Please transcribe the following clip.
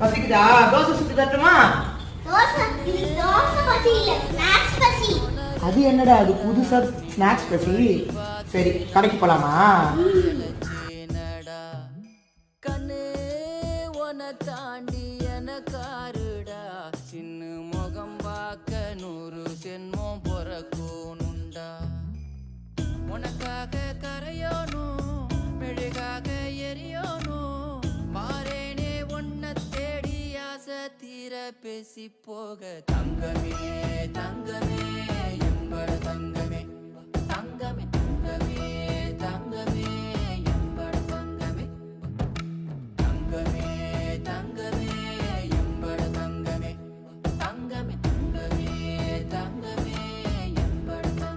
பசிக்குது தோசை சுட்டு தட்டுமா தோசை இது தோசை பசி இல்ல ஸ்நாக்ஸ் பசி. அது என்னடா அது புதுசா ஸ்நாக்ஸ் பசி? சரி கடைக்கு போலாமா? கண்ணு உன தாண்டி எனக்காருடா சின்ன முகம் பார்க்க நூறு சென்மம் பிறக்கணுண்டா உனக்காக தீர பேசி போக தங்கமே தங்கமே.